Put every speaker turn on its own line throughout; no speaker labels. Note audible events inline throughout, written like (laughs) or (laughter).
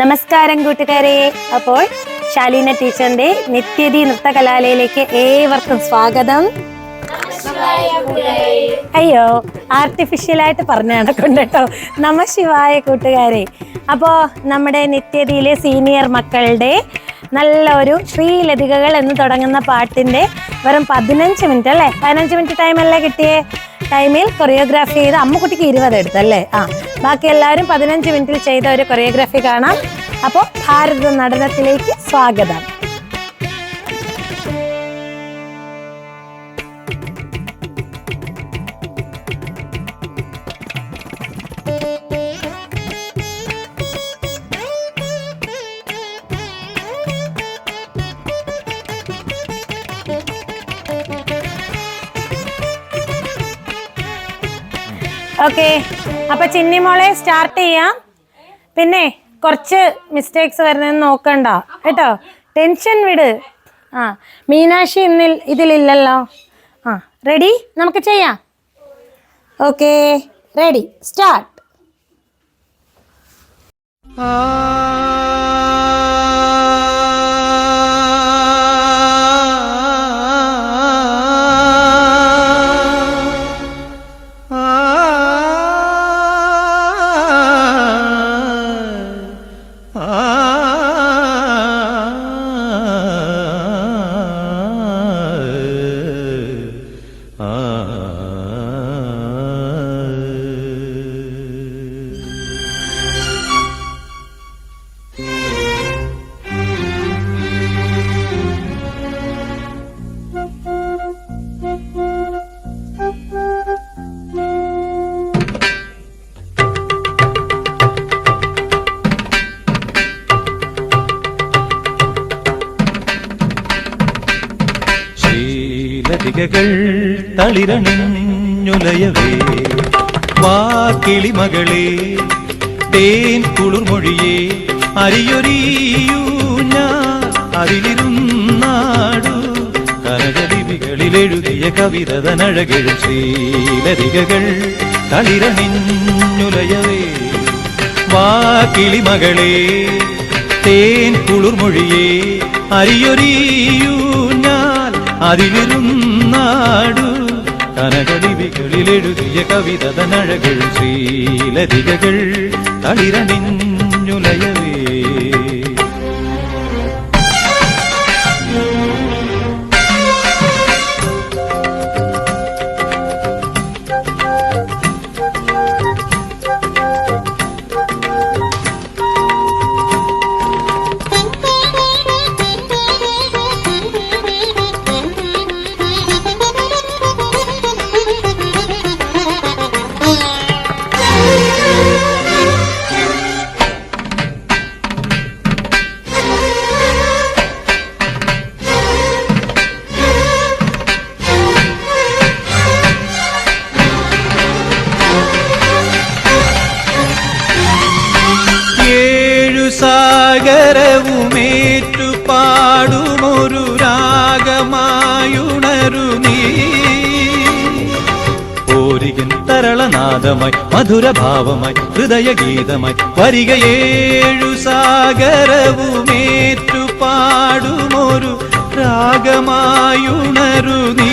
നമസ്കാരം കൂട്ടുകാരെ. അപ്പോൾ ശാലീന ടീച്ചറിന്റെ നിത്യതി നൃത്ത കലാലയിലേക്ക് ഏവർക്കും സ്വാഗതം. അയ്യോ ആർട്ടിഫിഷ്യൽ ആയിട്ട് നടക്കുന്നുണ്ട് കേട്ടോ നമ ശിവായ കൂട്ടുകാരെ. അപ്പോൾ നമ്മുടെ നിത്യതിയിലെ സീനിയർ മക്കളുടെ നല്ല ഒരു ശ്രീലതികകൾ എന്ന് തുടങ്ങുന്ന പാട്ടിന്റെ വെറും പതിനഞ്ച് മിനിറ്റ് അല്ലേ? പതിനഞ്ച് മിനിറ്റ് ടൈം അല്ലേ കിട്ടിയേ? ടൈമിൽ കൊറിയോഗ്രാഫി ചെയ്ത് അമ്മുക്കുട്ടിക്ക് ഇരുപത് എടുത്തല്ലേ ആ ബാക്കി എല്ലാവരും പതിനഞ്ച് മിനിറ്റിൽ ചെയ്ത ഒരു കൊറിയോഗ്രാഫി കാണാം. അപ്പോൾ ഭാരത നടനത്തിലേക്ക് സ്വാഗതം. ഓക്കെ. അപ്പൊ ചിന്നിമോളെ സ്റ്റാർട്ട് ചെയ്യാം. പിന്നെ കുറച്ച് മിസ്റ്റേക്സ് വരുന്നതെന്ന് നോക്കണ്ട. കേട്ടോ? ടെൻഷൻ വിട്. ആ മീനാക്ഷി ഇന്നിൽ ഇതിലില്ലല്ലോ. ആ റെഡി നമുക്ക് ചെയ്യാം. ഓക്കെ റെഡി സ്റ്റാർട്ട്
ശീലതികകൾ തളിരണിഞ്ഞുലയവേ വാക്കിളിമകളെ തേൻ കുളിർമൊഴിയേ അരിയൊരിയൂ ഞാൻ അതിലിരുന്നാടു കനകലിപികളിലെഴുതിയ കവിതനഴകഴും ശീലതികകൾ തളിരണിഞ്ഞുലയവേ വാക്കിളിമകളെ തേൻ കുളിർമൊഴിയേ അരിയൊരിയൂ ഞാൻ അതിലിരുന്നാടു. കനകലിപികളിലെഴുതിയ കവിതനഴകൾ ശ്രീലതികകൾ തളിരണിഞ്ഞുലയവേ സാഗരവുമേറ്റു പാടുമൊരു രാഗമായുണരു നീ. ഓരികൻ തരളനാദമായി മധുരഭാവമായി ഹൃദയഗീതമായി വരിക ഏഴു സാഗരവുമേറ്റു പാടുമൊരു രാഗമായുണരു നീ.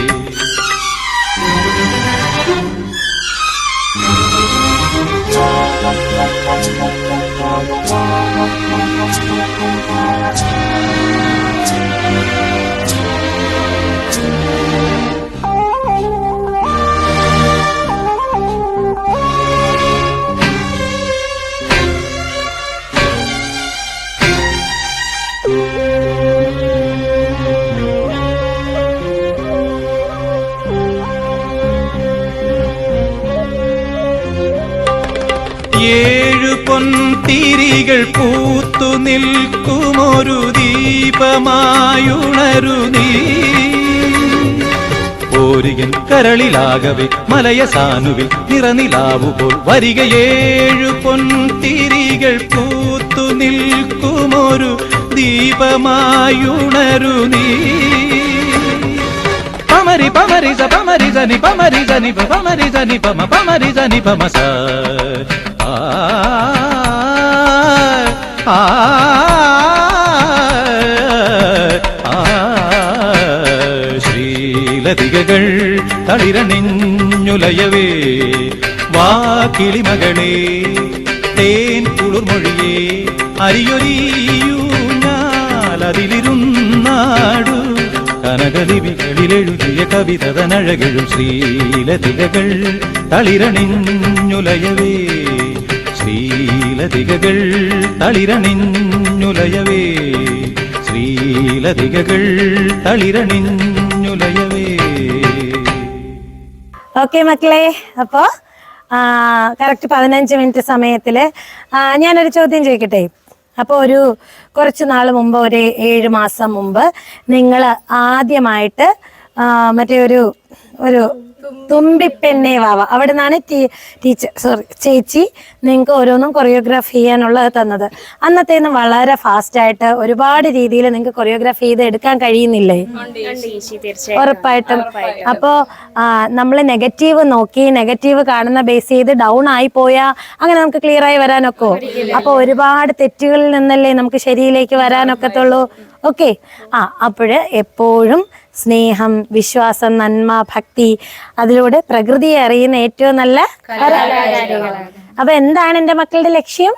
ഏഴു പൊൻതിരികൾ പൂത്തു നിൽക്കുമൊരു ദീപമായുണരു നീ. ഓരിയൻ കരളിലാകവെ മലയ സാനുവിൽ വരിക ഏഴു പൊൻതിരികൾ പൂത്തു നിൽക്കുമൊരു ദീപമായുണരു നീ. പമരി സ പമരി സനി പമരി സനി പ പമരി സനി പമ പമരി സനി പമ സ. ആ ശ്രീലതികകൾ തളിരണിഞ്ഞുലയവേ വാ കിളിമകളെ തേൻ കുളിർമൊഴിയേ അരിയൊരിയൂ ഞാലതിലിരുന്നാടു. കനകലിപികളിലെഴുതിയ കവിതതനഴകഴും ശ്രീലതികകൾ തളിരണിഞ്ഞുലയവേ ശ്രീലതികകൾ തളിരണിഞ്ഞുലയവേ ശ്രീലതികകൾ തളിരണിഞ്ഞുലയവേ
ഓക്കെ മക്കളെ അപ്പോ കറക്റ്റ് പതിനഞ്ച് മിനിറ്റ് സമയത്തിൽ ഞാനൊരു ചോദ്യം ചോദിക്കട്ടെ? അപ്പോൾ ഒരു കുറച്ച് നാൾ മുമ്പ് ഒരു ഏഴ് മാസം മുമ്പ് നിങ്ങൾ ആദ്യമായിട്ട് മറ്റേ ഒരു ഒരു തുമ്പിപ്പെണ്ണെ വാവ അവിടെ നിന്നാണ് ടീച്ചർ സോറി ചേച്ചി നിങ്ങൾക്ക് ഓരോന്നും കൊറിയോഗ്രാഫ് ചെയ്യാനുള്ളത് തന്നത്. അന്നത്തേന്ന് വളരെ ഫാസ്റ്റ് ആയിട്ട് ഒരുപാട് രീതിയിൽ നിങ്ങൾക്ക് കൊറിയോഗ്രാഫ് ചെയ്ത് എടുക്കാൻ കഴിയുന്നില്ലേ? ഉറപ്പായിട്ടും. അപ്പോ നമ്മൾ നെഗറ്റീവ് നോക്കി നെഗറ്റീവ് കാണുന്ന ബേസ് ചെയ്ത് ഡൗൺ ആയി പോയാ അങ്ങനെ നമുക്ക് ക്ലിയർ ആയി വരാനൊക്കെ? അപ്പൊ ഒരുപാട് തെറ്റുകളിൽ നിന്നല്ലേ നമുക്ക് ശരിയിലേക്ക് വരാനൊക്കത്തുള്ളൂ. ഓക്കെ ആ അപ്പോഴ് എപ്പോഴും സ്നേഹം വിശ്വാസം നന്മ ഭക്തി അതിലൂടെ പ്രകൃതിയെ അറിയുന്ന ഏറ്റവും നല്ല. അപ്പൊ എന്താണ് എന്റെ മക്കളുടെ ലക്ഷ്യം?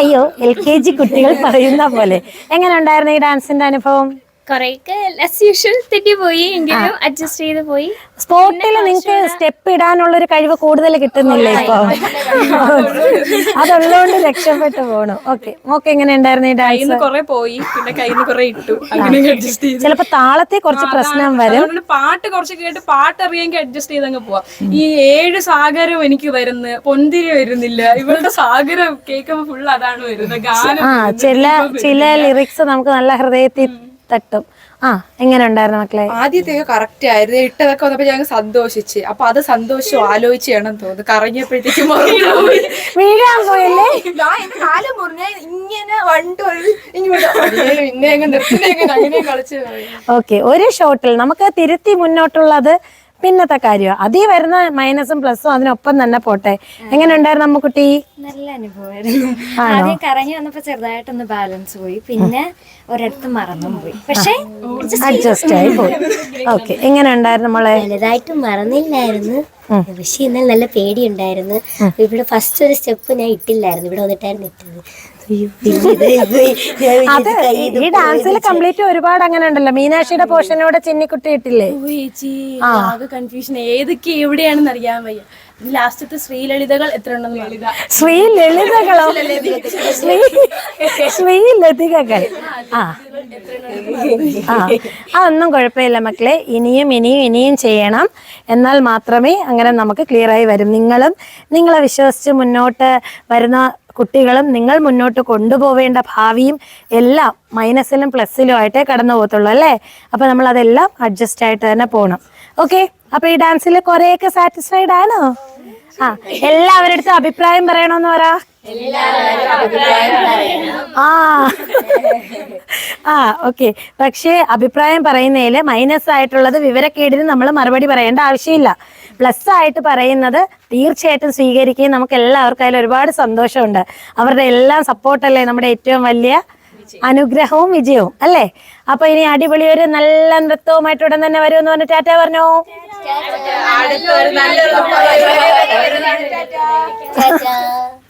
അയ്യോ എൽ കെ ജി കുട്ടികൾ പറയുന്ന പോലെ. എങ്ങനെ ഉണ്ടായിരുന്നു ഈ ഡാൻസിന്റെ അനുഭവം?
കൊറേയൊക്കെ ആസ് യൂഷ്വൽ തെറ്റിപ്പോയി എങ്കിലും അഡ്ജസ്റ്റ് ചെയ്ത് പോയി.
സ്പോട്ടിൽ നിങ്ങൾക്ക് സ്റ്റെപ്പ് ഇടാനുള്ള ഒരു കഴിവ് കൂടുതൽ കിട്ടുന്നില്ല ഇപ്പൊ? (laughs) അതുള്ളതുകൊണ്ട് രക്ഷപ്പെട്ടു പോണു. ഓക്കെ മോക്ക് എങ്ങനെ ഉണ്ടായിരുന്നു ഈ ഡാൻസ്
കൊറേ പോയി പിന്നെ കയ്യിൽ കൊറേ ഇട്ടു. അങ്ങനെ അഡ്ജസ്റ്റ് ചെയ്ത്.
ചിലപ്പോ താളത്തെ കുറച്ച് പ്രശ്നം വരും.
പാട്ട് കുറച്ച് കേട്ട് പാട്ട് അറിയാമെങ്കിൽ അഡ്ജസ്റ്റ് ചെയ്തങ്ങ് പോവാം. ഈ ഏഴ് സാഗരം എനിക്ക് വരുന്നു പൊന്തിരി വരുന്നില്ല. ഇവളുടെ സാഗരം കേൾക്കുമ്പോ ഫുൾ അതാണ് വരുന്നത്. ഗാനം
ചില ചില ലിറിക്സ് നമുക്ക് നല്ല ഹൃദയത്തിൽ തട്ടും. ആ എങ്ങനെ ഉണ്ടായിരുന്നു മക്കളെ?
ആദ്യത്തേക്ക് കറക്റ്റ് ആയിരുന്നു. ഇട്ടതൊക്കെ വന്നപ്പോ ഞങ്ങൾ സന്തോഷിച്ച്. അപ്പൊ അത് സന്തോഷം ആലോചിച്ച് ചെയ്യണം തോന്നുന്നു. കറങ്ങിയപ്പോഴത്തേക്കും.
വീഴാൻ പോയല്ലേ?
മുറിഞ്ഞ. ഇങ്ങനെ വണ്ട് അങ്ങനെ കളിച്ച്.
ഓക്കെ ഒരു ഷോട്ടിൽ നമുക്ക് തിരുത്തി മുന്നോട്ടുള്ളത് പിന്നത്തെ കാര്യം അതീ വരുന്ന മൈനസും പ്ലസും അതിനൊപ്പം തന്നെ പോട്ടെ. എങ്ങനെ ഉണ്ടായിരുന്നു അമ്മക്കുട്ടി
നല്ല അനുഭവമായിരുന്നു. ആദ്യം കറങ്ങി വന്നപ്പോ ചെറുതായിട്ടൊന്ന് ബാലൻസ് പോയി. പിന്നെ ഒരിടത്ത് മറന്നും പോയി പക്ഷേ
അഡ്ജസ്റ്റ് ആയി പോയി. ഓക്കെ എങ്ങനെ ഉണ്ടായിരുന്നു മോളെ?
വലുതായിട്ടും മറന്നില്ലായിരുന്നു. പക്ഷെ ഇന്നലെ നല്ല പേടിയുണ്ടായിരുന്നു. ഇവിടെ ഫസ്റ്റ് ഒരു സ്റ്റെപ്പ് ഞാൻ ഇട്ടില്ലായിരുന്നു. ഇവിടെ വന്നിട്ടായിരുന്നു ഇട്ടത്.
അത് ഈ ഡാൻസിൽ കംപ്ലീറ്റ് ഒരുപാട് അങ്ങനെ ഉണ്ടല്ലോ. മീനാക്ഷിയുടെ പോർഷനോടെ ചിന്നിക്കുട്ടി ഇട്ടില്ലേ?
ആകെ കൺഫ്യൂഷൻ ഏതൊക്കെ എവിടെയാണെന്ന് അറിയാൻ വയ്യ. ലാസ്റ്റത്തെ ശ്രീലളിതകൾ എത്ര ഉണ്ടെന്ന് ലളിത
ശ്രീ ലളിതകളോ ശ്രീ ശ്രീ ലതികകൾ ആ. ഒന്നും അതൊന്നും കുഴപ്പമില്ല മക്കളെ. ഇനിയും ഇനിയും ഇനിയും ചെയ്യണം. എന്നാൽ മാത്രമേ അങ്ങനെ നമുക്ക് ക്ലിയറായി ആയി വരും. നിങ്ങളും നിങ്ങളെ വിശ്വസിച്ച് മുന്നോട്ട് വരുന്ന കുട്ടികളും നിങ്ങൾ മുന്നോട്ട് കൊണ്ടുപോവേണ്ട ഭാവിയും എല്ലാം മൈനസിലും പ്ലസിലും ആയിട്ടേ കടന്നു പോകത്തുള്ളൂ അല്ലേ? അപ്പൊ നമ്മൾ അതെല്ലാം അഡ്ജസ്റ്റ് ആയിട്ട് തന്നെ പോണം. ഓക്കെ അപ്പൊ ഈ ഡാൻസിൽ കുറെയൊക്കെ സാറ്റിസ്ഫൈഡ് ആണോ? ആ എല്ലാവരുടെ അടുത്തും അഭിപ്രായം പറയണമെന്ന് പറ. ആ. ആ ഓക്കെ. പക്ഷേ അഭിപ്രായം പറയുന്നതിൽ മൈനസ് ആയിട്ടുള്ളത് വിവരക്കേടിന് നമ്മൾ മറുപടി പറയേണ്ട ആവശ്യമില്ല. പ്ലസ് ആയിട്ട് പറയുന്നത് തീർച്ചയായിട്ടും സ്വീകരിക്കുകയും നമുക്ക് എല്ലാവർക്കും അതിൽ ഒരുപാട് സന്തോഷമുണ്ട്. അവരുടെ എല്ലാം സപ്പോർട്ടല്ലേ നമ്മുടെ ഏറ്റവും വലിയ അനുഗ്രഹവും വിജയവും അല്ലേ? അപ്പൊ ഇനി അടിപൊളി ഒരു നല്ല നൃത്തവുമായിട്ട് ഉടൻ തന്നെ വരുമെന്ന് പറഞ്ഞു ടാറ്റ പറഞ്ഞോ?
ചാച്ചാ.